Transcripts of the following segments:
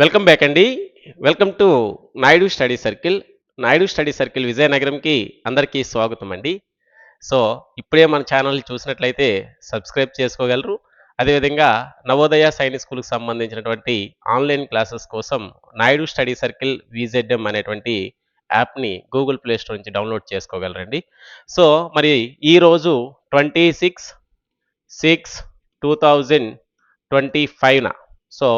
Welcome back అండి. Welcome to Naidu study circle. Naidu study circle విజయనగరంకి అందరికీ స్వాగతం అండి. సో ఇప్పుడే మన ఛానల్ చూసినట్లయితే సబ్స్క్రైబ్ చేసుకోగలరు. అదేవిధంగా నవోదయ సైనిక్ స్కూల్కి సంబంధించినటువంటి ఆన్లైన్ క్లాసెస్ కోసం నాయుడు స్టడీ సర్కిల్ విజెడ్ఎం అనేటువంటి యాప్ని గూగుల్ ప్లే స్టోర్ నుంచి డౌన్లోడ్ చేసుకోగలరండి. సో మరి ఈరోజు twenty six six two thousand twenty ఫైవ్న so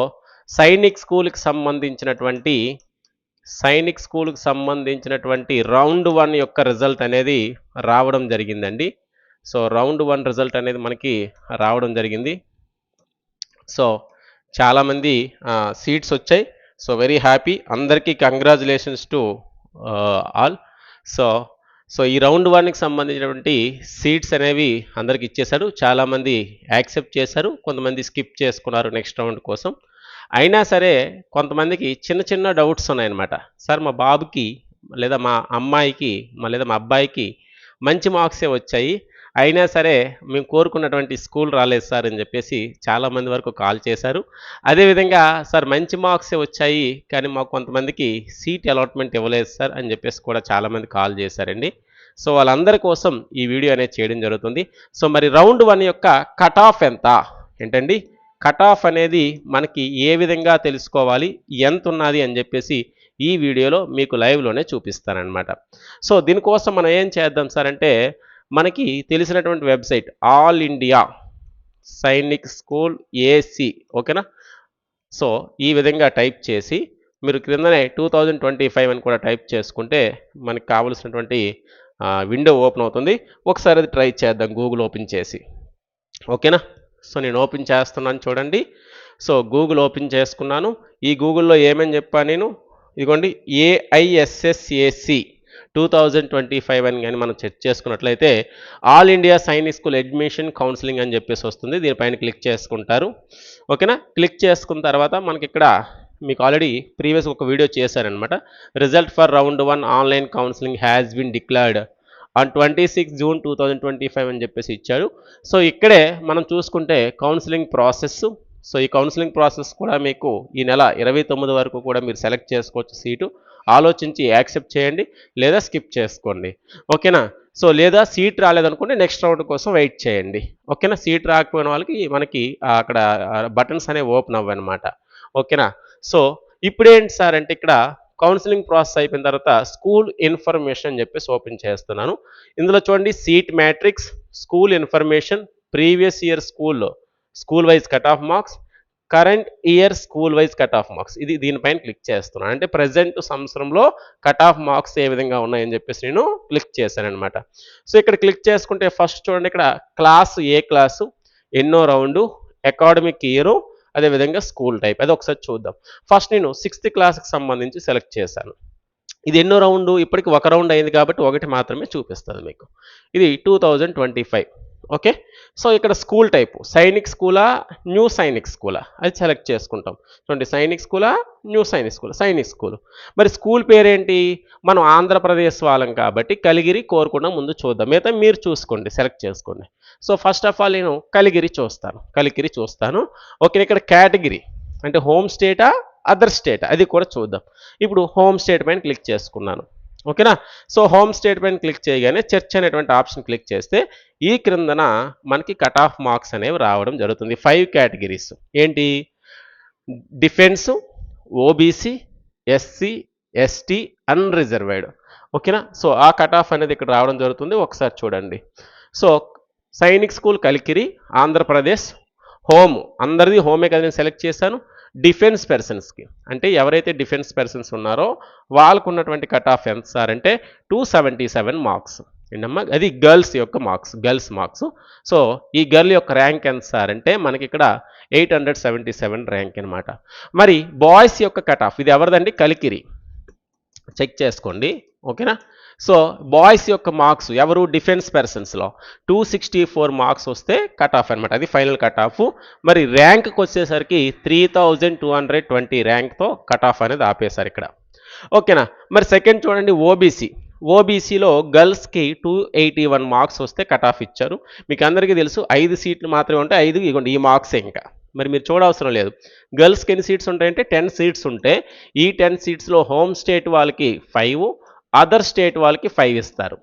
Sainik స్కూల్కి సంబంధించినటువంటి సైనిక్ స్కూల్కి సంబంధించినటువంటి రౌండ్ వన్ యొక్క రిజల్ట్ అనేది రావడం జరిగిందండి. సో రౌండ్ వన్ రిజల్ట్ అనేది మనకి రావడం జరిగింది. సో చాలామంది సీట్స్ వచ్చాయి. So very happy. అందరికీ congratulations to all. So so ఈ రౌండ్ వన్కి సంబంధించినటువంటి సీట్స్ అనేవి అందరికి ఇచ్చేశారు. చాలామంది యాక్సెప్ట్ చేశారు. కొంతమంది స్కిప్ చేసుకున్నారు నెక్స్ట్ రౌండ్ కోసం. అయినా సరే కొంతమందికి చిన్న చిన్న డౌట్స్ ఉన్నాయన్నమాట. సార్ మా బాబుకి లేదా మా అమ్మాయికి మా లేదా మా అబ్బాయికి మంచి మార్క్సే వచ్చాయి. అయినా సరే మేము కోరుకున్నటువంటి స్కూల్ రాలేదు సార్ అని చెప్పేసి చాలామంది వరకు కాల్ చేశారు. అదేవిధంగా సార్ మంచి మార్క్సే వచ్చాయి కానీ మాకు కొంతమందికి సీట్ అలాట్మెంట్ ఇవ్వలేదు సార్ అని చెప్పేసి కూడా చాలామంది కాల్ చేశారండి. సో వాళ్ళందరి కోసం ఈ వీడియో అనేది చేయడం జరుగుతుంది. సో మరి రౌండ్ వన్ యొక్క కట్ ఆఫ్ ఎంత? ఏంటండి? కట్ ఆఫ్ అనేది మనకి ఏ విధంగా తెలుసుకోవాలి? ఎంత ఉన్నది అని చెప్పేసి ఈ వీడియోలో మీకు లైవ్లోనే చూపిస్తానమాట సో దీనికోసం మనం ఏం చేద్దాం సార్ అంటే మనకి తెలిసినటువంటి website all India Sainik school A ఓకేనా? సో ఈ విధంగా టైప్ చేసి మీరు క్రిందనే టూ థౌజండ్ ట్వంటీ ఫైవ్ అని కూడా టైప్ చేసుకుంటే మనకి కావలసినటువంటి విండో ఓపెన్ అవుతుంది. ఒకసారి అది ట్రై చేద్దాం గూగుల్ ఓపెన్ చేసి. ఓకేనా సో నేను ఓపెన్ చేస్తున్నాను చూడండి. సో గూగుల్ ఓపెన్ చేసుకున్నాను. ఈ గూగుల్లో ఏమని చెప్పాను నేను? ఇదిగోండి AISSAC two thousand twenty five అని కానీ మనం చెక్ చేసుకున్నట్లయితే all India Sainik school admission counselling అని చెప్పేసి వస్తుంది. దీనిపైన క్లిక్ చేసుకుంటారు. ఓకేనా క్లిక్ చేసుకున్న తర్వాత మనకి ఇక్కడ మీకు ఆల్రెడీ ప్రీవియస్ ఒక వీడియో చేశారనమాట result for round one online counselling has been declared on twenty six June two thousand twenty five అని చెప్పేసి ఇచ్చాడు. సో ఇక్కడే మనం చూసుకుంటే కౌన్సిలింగ్ ప్రాసెస్ సో ఈ కౌన్సిలింగ్ ప్రాసెస్ కూడా మీకు ఈ నెల ఇరవై తొమ్మిది వరకు కూడా మీరు సెలెక్ట్ చేసుకోవచ్చు సీటు. ఆలోచించి యాక్సెప్ట్ చేయండి లేదా స్కిప్ చేసుకోండి. ఓకేనా? సో లేదా సీట్ రాలేదనుకుంటే నెక్స్ట్ రౌండ్ కోసం వెయిట్ చేయండి. ఓకేనా? సీట్ రాకపోయిన వాళ్ళకి మనకి అక్కడ బటన్స్ అనేవి ఓపెన్ అవ్వనమాట ఓకేనా? సో ఇప్పుడేంటి సార్ అంటే ఇక్కడ కౌన్సిలింగ్ ప్రాసెస్ అయిపోయిన తర్వాత స్కూల్ ఇన్ఫర్మేషన్ అని చెప్పేసి ఓపెన్ చేస్తున్నాను. ఇందులో చూడండి seat matrix school information previous year స్కూల్లో school wise cut off marks current year school wise cut off marks. ఇది దీనిపైన క్లిక్ చేస్తున్నాను. అంటే ప్రజెంట్ సంవత్సరంలో కట్ ఆఫ్ మార్క్స్ ఏ విధంగా ఉన్నాయని చెప్పేసి నేను క్లిక్ చేశాను అనమాట సో ఇక్కడ క్లిక్ చేసుకుంటే ఫస్ట్ చూడండి ఇక్కడ క్లాస్ ఏ క్లాసు ఎన్నో రౌండు అకాడమిక్ ఇయరు అదేవిధంగా స్కూల్ టైప్. అది ఒకసారి చూద్దాం. ఫస్ట్ నేను సిక్స్త్ క్లాస్కి సంబంధించి సెలెక్ట్ చేశాను. ఇది ఎన్నో రౌండ్? ఇప్పటికి ఒక రౌండ్ అయింది కాబట్టి ఒకటి మాత్రమే చూపిస్తుంది మీకు. ఇది two thousand twenty five. Okay? So ఇక్కడ స్కూల్ టైపు. సైనిక్ స్కూలా న్యూ సైనిక్ స్కూలా? అది సెలెక్ట్ చేసుకుంటాం. చూడండి సైనిక్ స్కూలా new Sainik school Sainik school. మరి స్కూల్ పేరేంటి? మనం ఆంధ్రప్రదేశ్ వాళ్ళం కాబట్టి కలిగిరి కోరుకుండా ముందు చూద్దాం. మిగతా మీరు చూసుకోండి సెలెక్ట్ చేసుకోండి. సో ఫస్ట్ ఆఫ్ ఆల్ నేను కలిగిరి చూస్తాను. కలిగిరి చూస్తాను. ఓకే ఇక్కడ కేటగిరీ. అంటే హోమ్ స్టేటా అదర్ స్టేట్? అది కూడా చూద్దాం. ఇప్పుడు హోమ్ స్టేట్ పైన క్లిక్ చేసుకున్నాను. ఓకేనా? సో హోమ్ స్టేట్ పైన క్లిక్ చేయగానే చర్చ్ అనేటువంటి ఆప్షన్ క్లిక్ చేస్తే ఈ క్రిందన మనకి కట్ ఆఫ్ మార్క్స్ అనేవి రావడం జరుగుతుంది. Five categories. ఏంటి? Defence OBC SC ST unreserved. ఓకేనా? సో ఆ కట్ ఆఫ్ అనేది ఇక్కడ రావడం జరుగుతుంది. ఒకసారి చూడండి. So Sainik school Kalikiri Andhra Pradesh home. అందరిది హోమే కదా నేను సెలెక్ట్ చేశాను. డిఫెన్స్ పర్సన్స్కి. అంటే ఎవరైతే డిఫెన్స్ పర్సన్స్ ఉన్నారో వాళ్ళకు ఉన్నటువంటి కట్ ఆఫ్ ఎంత సార్? అంటే టూ సెవెంటీ సెవెన్ మార్క్స్. ఏంటమ్మా అది గర్ల్స్ యొక్క మార్క్స్ గర్ల్స్ మార్క్స్. సో ఈ గర్ల్ యొక్క ర్యాంక్ ఎంత సార్? అంటే మనకి ఇక్కడ eight hundred seventy seven rank అనమాట మరి బాయ్స్ యొక్క కట్ ఆఫ్ ఇది ఎవరిదండి? కలికిరి. చెక్ చేసుకోండి. ఓకేనా? సో బాయ్స్ యొక్క మార్క్స్ ఎవరు? డిఫెన్స్ పర్సన్స్లో. టూ సిక్స్టీ ఫోర్ మార్క్స్ వస్తే కట్ ఆఫ్ అనమాట అది ఫైనల్ కట్ ఆఫ్. మరి ర్యాంక్కి వచ్చేసరికి three thousand two hundred twenty ర్యాంక్తో cut off అనేది ఆపేశారు ఇక్కడ. ఓకేనా? మరి సెకండ్ చూడండి ఓబీసీ. ఓబీసీలో గర్ల్స్కి టూ ఎయిటీ వన్ మార్క్స్ వస్తే కట్ ఆఫ్ ఇచ్చారు. మీకు అందరికీ తెలుసు ఐదు సీట్లు మాత్రమే ఉంటాయి ఐదు ఇవ్వండి ఈ మార్క్స్ ఇంకా. మరి మీరు చూడవసరం లేదు. గర్ల్స్కి ఎన్ని సీట్స్ ఉంటాయంటే టెన్ సీట్స్ ఉంటే ఈ టెన్ సీట్స్లో హోమ్ స్టేట్ వాళ్ళకి ఫైవ్ అదర్ స్టేట్ వాళ్ళకి ఫైవ్ ఇస్తారు.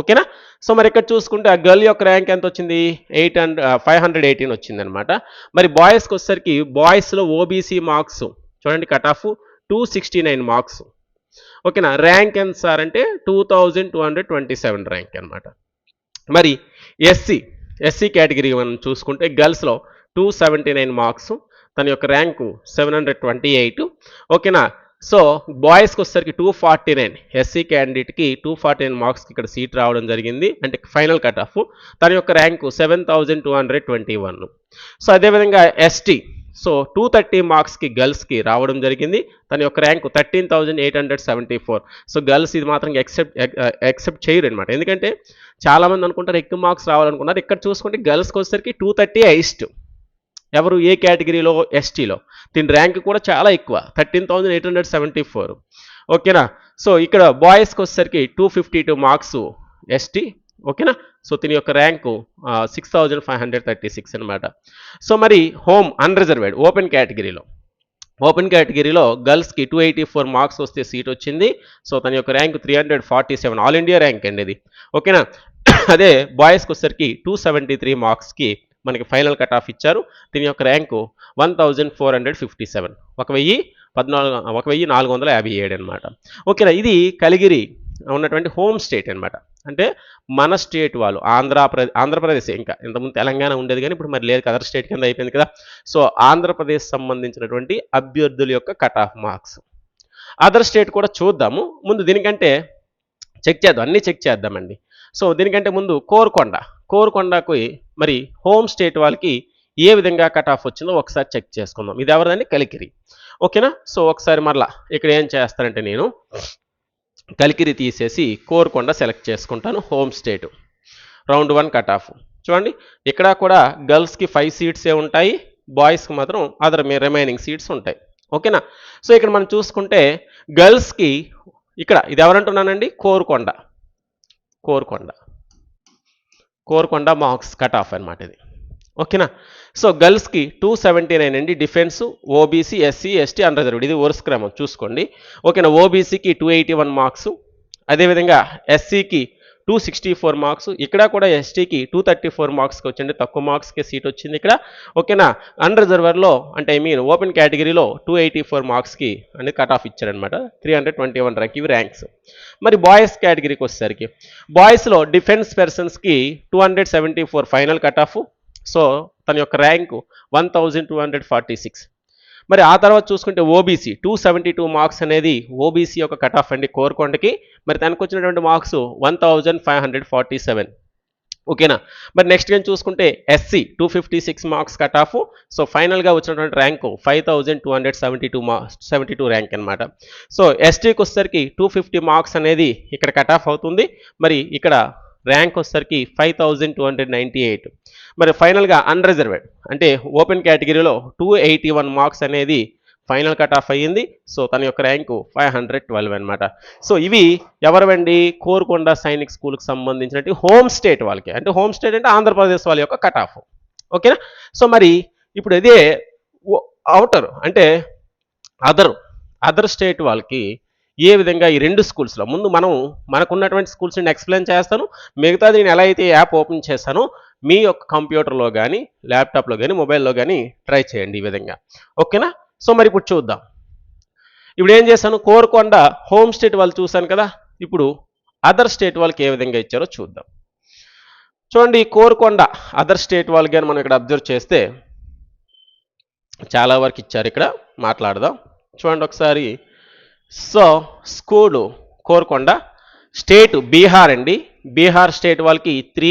ఓకేనా? సో మరి ఇక్కడ చూసుకుంటే ఆ గర్ల్ యొక్క ర్యాంక్ ఎంత వచ్చింది? Eight hundred five hundred eighteen వచ్చింది అనమాట మరి బాయ్స్కి వచ్చేసరికి బాయ్స్లో ఓబీసీ మార్క్స్ చూడండి cut off two sixty nine marks. ఓకేనా? ర్యాంక్ ఎంత సార్ అంటే two thousand two hundred twenty seven rank అనమాట మరి ఎస్సీ ఎస్సీ కేటగిరీ మనం చూసుకుంటే గర్ల్స్లో టూ సెవెంటీ నైన్ మార్క్స్ తన యొక్క rank seven hundred twenty eight. ఓకేనా? సో బాయ్స్కి వచ్చేసరికి టూ ఫార్టీ నైన్. ఎస్సీ క్యాండిడేట్కి టూ ఫార్టీ నైన్ మార్క్స్కి ఇక్కడ సీట్ రావడం జరిగింది. అంటే ఫైనల్ కట్ ఆఫ్ తన యొక్క rank seven thousand two hundred twenty one. So అదేవిధంగా ఎస్టీ సో టూ థర్టీ మార్క్స్కి గర్ల్స్కి రావడం జరిగింది. తన యొక్క rank thirteen thousand eight hundred seventy four so girls ఇది మాత్రం ఎక్సెప్ట్ ఎక్సెప్ట్ చేయరు అనమాట ఎందుకంటే చాలామంది అనుకుంటారు ఎక్కువ మార్క్స్ రావాలనుకున్నారు. ఇక్కడ చూసుకుంటే గర్ల్స్కి వచ్చేసరికి టూ థర్టీ హైస్ట్ ఎవరు ఏ కేటగిరీలో ఎస్టీలో దీని ర్యాంక్ కూడా చాలా ఎక్కువ. Thirteen thousand eight hundred seventy four ఓకేనా? సో ఇక్కడ బాయ్స్కి వచ్చేసరికి two fifty two marks ST ఓకేనా? సో దీని యొక్క rank six thousand five hundred thirty six అనమాట సో మరి హోమ్ అన్రిజర్వేడ్ ఓపెన్ కేటగిరీలో. ఓపెన్ కేటగిరీలో గర్ల్స్కి టూ ఎయిటీ ఫోర్ మార్క్స్ వస్తే సీట్ వచ్చింది. సో తన యొక్క rank three hundred forty seven all India rank అండి ఇది. ఓకేనా? అదే బాయ్స్కి వచ్చేసరికి టూ సెవెంటీ త్రీ మార్క్స్కి మనకి ఫైనల్ కట్ ఆఫ్ ఇచ్చారు. దీని యొక్క rank one thousand four hundred fifty seven ఒక వెయ్యి పద్నాలుగు ఒక వెయ్యి నాలుగు వందల యాభై ఏడు అనమాట ఓకేనా? ఇది కలిగిరి ఉన్నటువంటి హోమ్ స్టేట్ అనమాట అంటే మన స్టేట్ వాళ్ళు ఆంధ్రప్రదేశ్ ఆంధ్రప్రదేశ్ ఇంకా. ఇంతకుముందు తెలంగాణ ఉండేది కానీ ఇప్పుడు మరి లేదు అదర్ స్టేట్ కింద అయిపోయింది కదా. సో ఆంధ్రప్రదేశ్ సంబంధించినటువంటి అభ్యర్థుల యొక్క cut off marks. Other state కూడా చూద్దాము. ముందు దీనికంటే చెక్ చేద్దాం అన్నీ చెక్ చేద్దామండి. సో దీనికంటే ముందు కోరుకొండ. కోరుకొండకు మరి హోమ్ స్టేట్ వాళ్ళకి ఏ విధంగా కట్ ఆఫ్ వచ్చిందో ఒకసారి చెక్ చేసుకుందాం. ఇది ఎవరిదండి? కలికిరి. ఓకేనా? సో ఒకసారి మరలా ఇక్కడ ఏం చేస్తానంటే నేను కలికిరి తీసేసి కోరుకొండ సెలెక్ట్ చేసుకుంటాను home state. Round one cut off. చూడండి ఇక్కడ కూడా గర్ల్స్కి ఫైవ్ సీట్సే ఉంటాయి బాయ్స్కి మాత్రం అదర్ రిమైనింగ్ సీట్స్ ఉంటాయి. ఓకేనా? సో ఇక్కడ మనం చూసుకుంటే గర్ల్స్కి ఇక్కడ ఇది ఎవరంటున్నానండి? Korukonda Korukonda Korukonda marks cut off అనమాట ఇది. ఓకేనా? సో గర్ల్స్కి టూ సెవెంటీ నైన్ అండి defence OBC SC ST unreserved ఇది వరుస క్రమం చూసుకోండి. ఓకేనా? ఓబీసీకి టూ ఎయిటీ వన్ మార్క్స్ అదేవిధంగా ఎస్సీకి టూ సిక్స్టీ ఫోర్ మార్క్స్ ఇక్కడ కూడా ఎస్టీకి టూ థర్టీ ఫోర్ మార్క్స్కి వచ్చింది తక్కువ మార్క్స్కి సీట్ వచ్చింది ఇక్కడ. ఓకేనా? అన్రిజర్వర్లో అంటే ఐ మీన్ ఓపెన్ కేటగిరీలో టూ ఎయిటీ ఫోర్ మార్క్స్కి అనేది కట్ ఆఫ్ ఇచ్చారనమాట three hundred twenty one rank ఇవి ర్యాంక్స్ మరి బాయ్స్ కేటగిరీకి వచ్చేసరికి బాయ్స్లో డిఫెన్స్ పర్సన్స్కి two hundred seventy four final cut off so తన యొక్క rank one thousand two hundred forty six. మరి ఆ తర్వాత చూసుకుంటే OBC two seventy two marks అనేది ఓబీసీ యొక్క కట్ ఆఫ్ అండి కోరుకొండకి మరి తనకు వచ్చినటువంటి marks one thousand five hundred forty seven. ఓకేనా? మరి నెక్స్ట్ గేమ్ చూసుకుంటే SC two fifty six marks cut off. So ఫైనల్గా వచ్చినటువంటి rank five thousand two hundred seventy two marks seventy two rank అనమాట సో ఎస్టీకి వచ్చేసరికి టూ ఫిఫ్టీ మార్క్స్ అనేది ఇక్కడ కట్ ఆఫ్ అవుతుంది. మరి ఇక్కడ ర్యాంక్ వచ్చేసరికి five thousand two hundred ninety eight. మరి ఫైనల్గా అన్రిజర్వ్డ్ అంటే ఓపెన్ కేటగిరీలో టూ ఎయిటీ వన్ మార్క్స్ అనేది ఫైనల్ కట్ ఆఫ్ అయ్యింది. సో తన యొక్క ర్యాంకు ఫైవ్ హండ్రెడ్ ట్వెల్వ్ అనమాట సో ఇవి ఎవరివండి? కోరుకొండ సైనిక్ స్కూల్కి సంబంధించినట్టు హోమ్ స్టేట్ వాళ్ళకి. అంటే హోమ్ స్టేట్ అంటే ఆంధ్రప్రదేశ్ వాళ్ళ యొక్క కట్ ఆఫ్. ఓకేనా? సో మరి ఇప్పుడు ఇదే అవుటర్ అంటే అదర్ అదర్ స్టేట్ వాళ్ళకి ఏ విధంగా ఈ రెండు స్కూల్స్లో? ముందు మనం మనకున్నటువంటి స్కూల్స్ నేను ఎక్స్ప్లెయిన్ చేస్తాను. మిగతాది నేను ఎలా అయితే యాప్ ఓపెన్ చేస్తానో మీ యొక్క కంప్యూటర్లో కానీ ల్యాప్టాప్లో కానీ మొబైల్లో కానీ ట్రై చేయండి ఈ విధంగా. ఓకేనా? సో మరి ఇప్పుడు చూద్దాం. ఇప్పుడు ఏం చేశాను? కోరుకొండ హోమ్ స్టేట్ వాళ్ళు చూశాను కదా? ఇప్పుడు అదర్ స్టేట్ వాళ్ళకి ఏ విధంగా ఇచ్చారో చూద్దాం. చూడండి కోరుకొండ అదర్ స్టేట్ వాళ్ళు కానీ మనం ఇక్కడ అబ్జర్వ్ చేస్తే చాలా వరకు ఇచ్చారు ఇక్కడ. మాట్లాడదాం. చూడండి ఒకసారి so school Korukonda. State Bihar అండి. బీహార్ స్టేట్ వాళ్ళకి త్రీ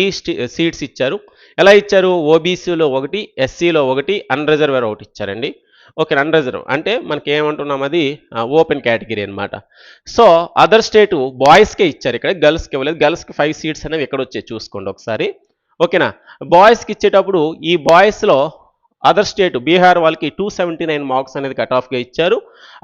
సీట్స్ ఇచ్చారు. ఎలా ఇచ్చారు? ఓబీసీలో ఒకటి ఎస్సీలో ఒకటి అన్రిజర్వర్ ఒకటి ఇచ్చారండి. ఓకే అన్రిజర్వ్ అంటే మనకి ఏమంటున్నాం అది ఓపెన్ కేటగిరీ అనమాట సో అదర్ స్టేట్ బాయ్స్కే ఇచ్చారు ఇక్కడ. గర్ల్స్కి ఇవ్వలేదు. గర్ల్స్కి ఫైవ్ సీట్స్ అనేవి ఎక్కడ వచ్చాయి చూసుకోండి ఒకసారి. ఓకేనా? బాయ్స్కి ఇచ్చేటప్పుడు ఈ బాయ్స్లో అదర్ స్టేట్ బీహార్ వాళ్ళకి టూ సెవెంటీ నైన్ మార్క్స్ అనేది కట్ ఆఫ్గా ఇచ్చారు.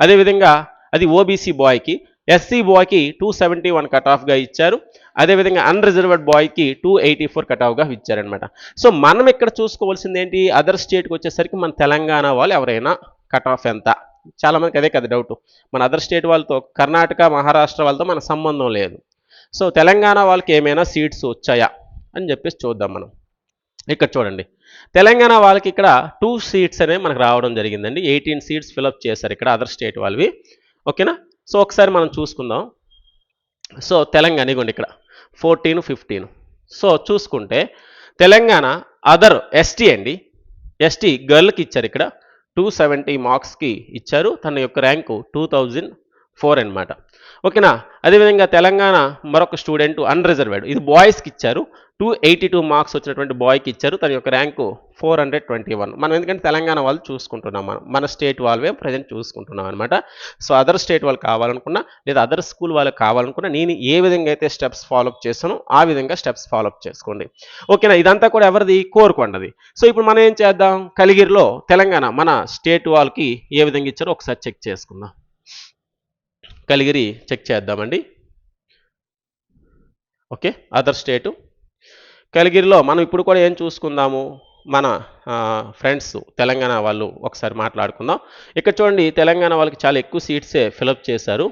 అదేవిధంగా అది ఓబీసీ బాయ్కి ఎస్సీ బాయ్కి టూ సెవెంటీ వన్ కట్ ఆఫ్గా ఇచ్చారు. అదేవిధంగా అన్రిజర్వ్డ్ బాయ్కి టూ ఎయిటీ ఫోర్ కట్ ఆఫ్గా ఇచ్చారనమాట సో మనం ఇక్కడ చూసుకోవాల్సింది ఏంటి అదర్ స్టేట్కి వచ్చేసరికి మన తెలంగాణ వాళ్ళు ఎవరైనా కట్ ఆఫ్ ఎంత? చాలామందికి అదే కదా డౌట్ మన అదర్ స్టేట్ వాళ్ళతో కర్ణాటక మహారాష్ట్ర వాళ్ళతో మన సంబంధం లేదు. సో తెలంగాణ వాళ్ళకి ఏమైనా సీట్స్ వచ్చాయా? అని చెప్పేసి చూద్దాం మనం. ఇక్కడ చూడండి. తెలంగాణ వాళ్ళకి ఇక్కడ టూ సీట్స్ అనేవి మనకు రావడం జరిగిందండి. ఎయిటీన్ సీట్స్ ఫిలప్ చేశారు ఇక్కడ అదర్ స్టేట్ వాళ్ళవి. ఓకేనా? సో ఒకసారి మనం చూసుకుందాం. సో తెలంగాణ ఇగోండి ఇక్కడ. Fourteen fifteen. సో చూసుకుంటే తెలంగాణ అదర్ ఎస్టీ అండి. ఎస్టీ గర్ల్కి ఇచ్చారు ఇక్కడ. టూ సెవెంటీ మార్క్స్కి ఇచ్చారు. తన యొక్క ర్యాంకు టూ థౌజండ్ ఫోర్ అనమాట ఓకేనా? అదేవిధంగా తెలంగాణ మరొక స్టూడెంట్ అన్రిజర్వ్డ్ ఇది బాయ్స్కి ఇచ్చారు. టూ ఎయిటీ టూ మార్క్స్ వచ్చినటువంటి బాయ్కి ఇచ్చారు. తన యొక్క rank four hundred twenty one మనం ఎందుకంటే తెలంగాణ వాళ్ళు చూసుకుంటున్నాం మనం. మన స్టేట్ వాళ్ళవే ప్రజెంట్ చూసుకుంటున్నాం అనమాట సో అదర్ స్టేట్ వాళ్ళు కావాలనుకున్నా లేదా అదర్ స్కూల్ వాళ్ళకి కావాలనుకున్నా నేను ఏ విధంగా అయితే స్టెప్స్ ఫాలోఅప్ చేస్తానో ఆ విధంగా స్టెప్స్ ఫాలోఅప్ చేసుకోండి. ఓకేనా? ఇదంతా కూడా ఎవరిది? కోరుకోండి సో ఇప్పుడు మనం ఏం చేద్దాం? కలిగిరిలో తెలంగాణ మన స్టేట్ వాళ్ళకి ఏ విధంగా ఇచ్చారో ఒకసారి చెక్ చేసుకుందాం. కలిగిరి చెక్ చేద్దామండి. Okay other state. కలిగిరిలో మనం ఇప్పుడు కూడా ఏం చూసుకుందాము? మన ఫ్రెండ్స్ తెలంగాణ వాళ్ళు ఒకసారి మాట్లాడుకుందాం. ఇక్కడ చూడండి తెలంగాణ వాళ్ళకి చాలా ఎక్కువ సీట్సే ఫిలప్ చేశారు.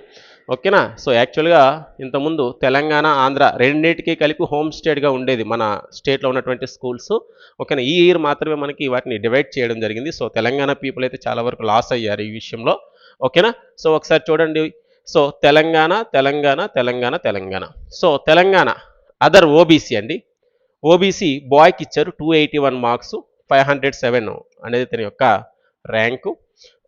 ఓకేనా? సో యాక్చువల్గా ఇంతకుముందు తెలంగాణ ఆంధ్ర రెండింటికి కలిపి హోమ్ స్టేట్గా ఉండేది మన స్టేట్లో ఉన్నటువంటి స్కూల్స్. ఓకేనా? ఈ ఇయర్ మాత్రమే మనకి వాటిని డివైడ్ చేయడం జరిగింది. సో తెలంగాణ పీపుల్ అయితే చాలా వరకు లాస్ అయ్యారు ఈ విషయంలో. ఓకేనా? సో ఒకసారి చూడండి. So Telangana Telangana Telangana Telangana. So Telangana other OBC అండి. ఓబీసీ బాయ్కి ఇచ్చారు two eighty one marks five hundred seven అనేది తన యొక్క ర్యాంకు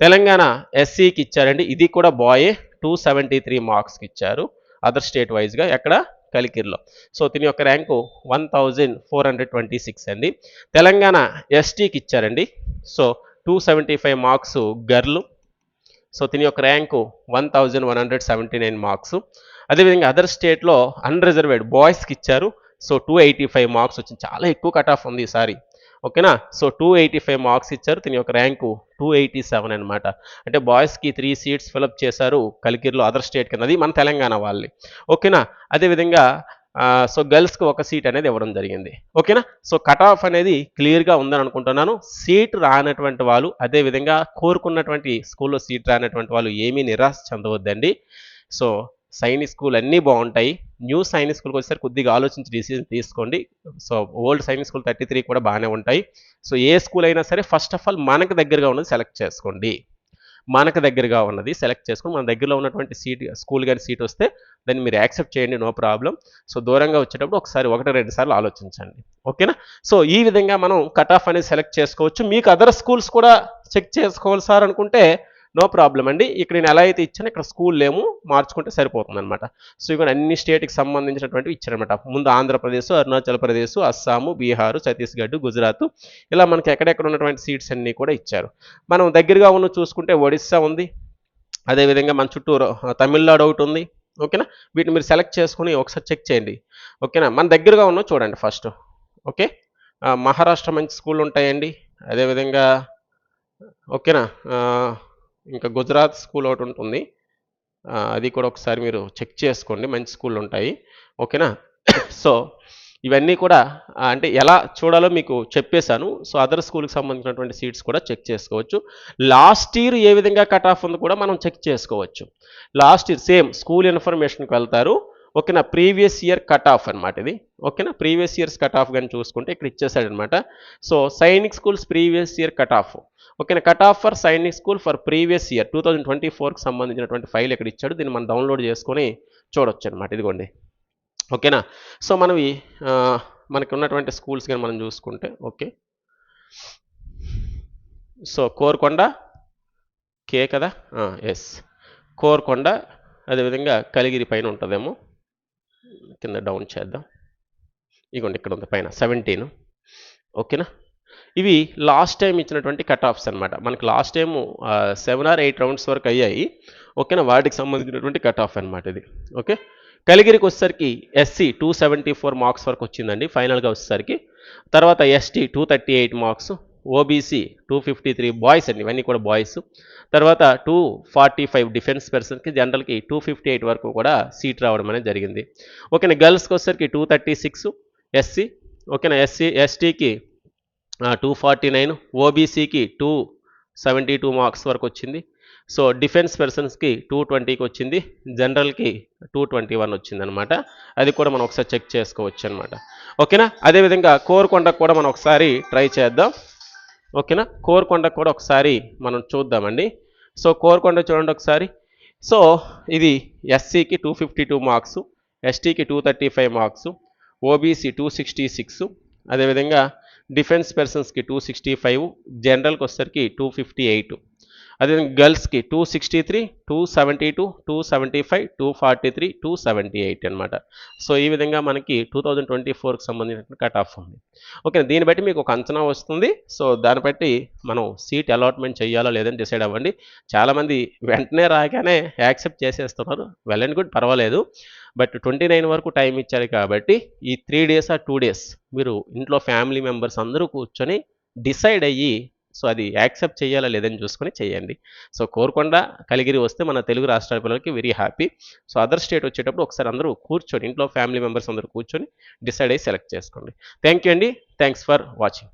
తెలంగాణ ఎస్సీకి ఇచ్చారండి. ఇది కూడా బాయే టూ సెవెంటీ త్రీ మార్క్స్కి ఇచ్చారు అదర్ స్టేట్ వైజ్గా ఎక్కడ? కలికిరిలో. సో దీని యొక్క rank one thousand four hundred twenty six అండి. తెలంగాణ ఎస్టీకి ఇచ్చారండి. So two seventy five marks girl so దీని యొక్క rank one thousand one hundred seventy nine marks. అదేవిధంగా అదర్ స్టేట్లో అన్రిజర్వేడ్ బాయ్స్కి ఇచ్చారు. So two eighty five marks వచ్చింది. చాలా ఎక్కువ కట్ ఆఫ్ ఉంది ఈసారి ఓకేనా? So two eighty five marks ఇచ్చారు. దీని యొక్క ర్యాంకు టూ ఎయిటీ సెవెన్ అనమాట అంటే బాయ్స్కి త్రీ సీట్స్ ఫిలప్ చేశారు కలికిరిలో అదర్ స్టేట్ కింద. అది మన తెలంగాణ వాళ్ళని ఓకేనా? అదేవిధంగా సో గర్ల్స్కి ఒక సీట్ అనేది ఇవ్వడం జరిగింది. ఓకేనా? సో కట్ ఆఫ్ అనేది క్లియర్గా ఉందని అనుకుంటున్నాను. సీట్ రానటువంటి వాళ్ళు అదేవిధంగా కోరుకున్నటువంటి స్కూల్లో సీట్ రానటువంటి వాళ్ళు ఏమీ నిరాశ చెందవద్దండి. సో సైనిక్ స్కూల్ అన్నీ బాగుంటాయి. న్యూ సైనిక్ స్కూల్కి వచ్చేసరికి కొద్దిగా ఆలోచించి డిసిజన్ తీసుకోండి. So old Sainik school thirty three కూడా బాగానే ఉంటాయి. సో ఏ స్కూల్ అయినా సరే ఫస్ట్ ఆఫ్ ఆల్ మనకు దగ్గరగా ఉన్నది సెలెక్ట్ చేసుకోండి. మనకు దగ్గరగా ఉన్నది. సెలెక్ట్ చేసుకుని మన దగ్గరలో ఉన్నటువంటి సీట్ స్కూల్ కానీ సీట్ వస్తే దాన్ని మీరు యాక్సెప్ట్ చేయండి నో ప్రాబ్లం సో దూరంగా వచ్చేటప్పుడు ఒకసారి ఒకటి రెండు సార్లు ఆలోచించండి. ఓకేనా సో ఈ విధంగా మనం కట్ ఆఫ్ అనేది సెలెక్ట్ చేసుకోవచ్చు. మీకు అదర్ స్కూల్స్ కూడా చెక్ చేసుకోవాలి సార్ అనుకుంటే నో ప్రాబ్లం అండి. ఇక్కడ నేను ఎలా అయితే ఇచ్చానో ఇక్కడ స్కూల్ లేము మార్చుకుంటే సరిపోతుంది అనమాట సో ఇక్కడ అన్ని స్టేట్కి సంబంధించినటువంటివి ఇచ్చారనమాట ముందు ఆంధ్రప్రదేశ్ అరుణాచల్ ప్రదేశ్ అస్సాము బీహారు ఛత్తీస్గఢ్ గుజరాత్. ఇలా మనకి ఎక్కడెక్కడ ఉన్నటువంటి సీట్స్ అన్నీ కూడా ఇచ్చారు. మనం దగ్గరగా ఉన్న చూసుకుంటే ఒడిస్సా ఉంది. అదేవిధంగా మన చుట్టూరు తమిళనాడు ఒకటి ఉంది. ఓకేనా? వీటిని మీరు సెలెక్ట్ చేసుకుని ఒకసారి చెక్ చేయండి. ఓకేనా? మన దగ్గరగా ఉన్న చూడండి ఫస్ట్. ఓకే? మహారాష్ట్ర మంచి స్కూల్ ఉంటాయండి. అదేవిధంగా ఓకేనా? ఇంకా గుజరాత్ స్కూల్ ఒకటి ఉంటుంది. అది కూడా ఒకసారి మీరు చెక్ చేసుకోండి. మంచి స్కూల్ ఉంటాయి. ఓకేనా? సో ఇవన్నీ కూడా అంటే ఎలా చూడాలో మీకు చెప్పేశాను. సో అదర్ స్కూల్కి సంబంధించినటువంటి సీట్స్ కూడా చెక్ చేసుకోవచ్చు. లాస్ట్ ఇయర్ ఏ విధంగా కట్ ఆఫ్ ఉంది కూడా మనం చెక్ చేసుకోవచ్చు. లాస్ట్ ఇయర్ సేమ్ స్కూల్ ఇన్ఫర్మేషన్కి వెళ్తారు. ఓకేనా ప్రీవియస్ ఇయర్ కట్ ఆఫ్ అనమాట ఇది. ఓకేనా ప్రీవియస్ ఇయర్స్ కట్ ఆఫ్ కానీ చూసుకుంటే ఇక్కడ ఇచ్చేసాడనమాట so Sainik schools previous year cut off. ఓకేనా cut off for Sainik school for previous year two thousand twenty ఫోర్కి సంబంధించినటువంటి ఫైల్ ఇక్కడ ఇచ్చాడు. దీన్ని మనం డౌన్లోడ్ చేసుకొని చూడొచ్చు అనమాట ఇదిగోండి. ఓకేనా? సో మనవి మనకి ఉన్నటువంటి స్కూల్స్ కానీ మనం చూసుకుంటే ఓకే. సో కోరుకొండ కే కదా? ఎస్. కోరుకొండ అదేవిధంగా కలిగిరి పైన ఉంటుందేమో. కింద డౌన్ చేద్దాం. ఇగోండి ఇక్కడ ఉంది పైన సెవెంటీన్ ఓకేనా? ఇవి లాస్ట్ టైం ఇచ్చినటువంటి కట్ ఆఫ్స్ అనమాట మనకి last time seven or eight rounds వరకు అయ్యాయి. ఓకేనా? వాటికి సంబంధించినటువంటి కట్ ఆఫ్ అనమాట ఇది. ఓకే? కలిగిరికి వచ్చేసరికి SC two seventy four marks వరకు వచ్చిందండి. ఫైనల్గా వచ్చేసరికి. తర్వాత ST two thirty eight marks OBC two fifty three boys అండి. ఇవన్నీ కూడా బాయ్స్ తర్వాత టూ ఫార్టీ ఫైవ్ డిఫెన్స్ పర్సన్కి జనరల్కి టూ ఫిఫ్టీ ఎయిట్ వరకు కూడా సీట్ రావడం అనేది జరిగింది. ఓకేనా గర్ల్స్కి వచ్చేసరికి టూ థర్టీ సిక్స్ ఎస్సీ ఓకేనా ఎస్సీ ఎస్టీకి టూ ఫార్టీ నైన్ ఓబీసీకి టూ సెవెంటీ టూ మార్క్స్ వరకు వచ్చింది. సో డిఫెన్స్ పర్సన్స్కి టూ ట్వంటీకి వచ్చింది. జనరల్కి టూ ట్వంటీ వన్ వచ్చిందనమాట అది కూడా మనం ఒకసారి చెక్ చేసుకోవచ్చు అనమాట ఓకేనా అదేవిధంగా కోరుకొండకు కూడా మనం ఒకసారి ట్రై చేద్దాం. ఓకేనా? కోరుకొండ కూడా ఒకసారి మనం చూద్దామండి. సో కోరుకొండ చూడండి ఒకసారి. సో ఇది ఎస్సీకి టూ ఫిఫ్టీ టూ మార్క్స్ ఎస్టీకి two thirty five marks OBC two sixty six అదేవిధంగా డిఫెన్స్ పర్సన్స్కి టూ సిక్స్టీ ఫైవ్ జనరల్కి వచ్చేసరికి టూ ఫిఫ్టీ ఎయిట్. అదేవిధంగా గర్ల్స్కి two sixty three two seventy two two seventy five two forty three two seventy eight అనమాట so ఈ విధంగా మనకి టూ థౌజండ్ ట్వంటీ ఫోర్కి సంబంధించిన కట్ ఆఫ్ ఉంది. ఓకే దీన్ని బట్టి మీకు ఒక అంచనా వస్తుంది. సో దాన్ని బట్టి మనం సీట్ అలాట్మెంట్ చేయాలో లేదని డిసైడ్ అవ్వండి. చాలామంది వెంటనే రాగానే యాక్సెప్ట్ చేసేస్తున్నారు. వెల్ అండ్ గుడ్ పర్వాలేదు. బట్ ట్వంటీ నైన్ వరకు టైం ఇచ్చారు కాబట్టి ఈ త్రీ డేస్ ఆ టూ డేస్ మీరు ఇంట్లో ఫ్యామిలీ మెంబర్స్ అందరూ కూర్చొని డిసైడ్ అయ్యి సో అది యాక్సెప్ట్ చేయాలా లేదని చూసుకొని చేయండి. సో కోరుకొండ కలిగిరి వస్తే మన తెలుగు రాష్ట్రాల పిల్లలకి very happy so other state వచ్చేటప్పుడు ఒకసారి అందరూ కూర్చొని ఇంట్లో ఫ్యామిలీ మెంబర్స్ అందరూ కూర్చొని డిసైడ్ అయ్యి సెలెక్ట్ చేసుకోండి. థ్యాంక్ యూ అండి. Thanks for watching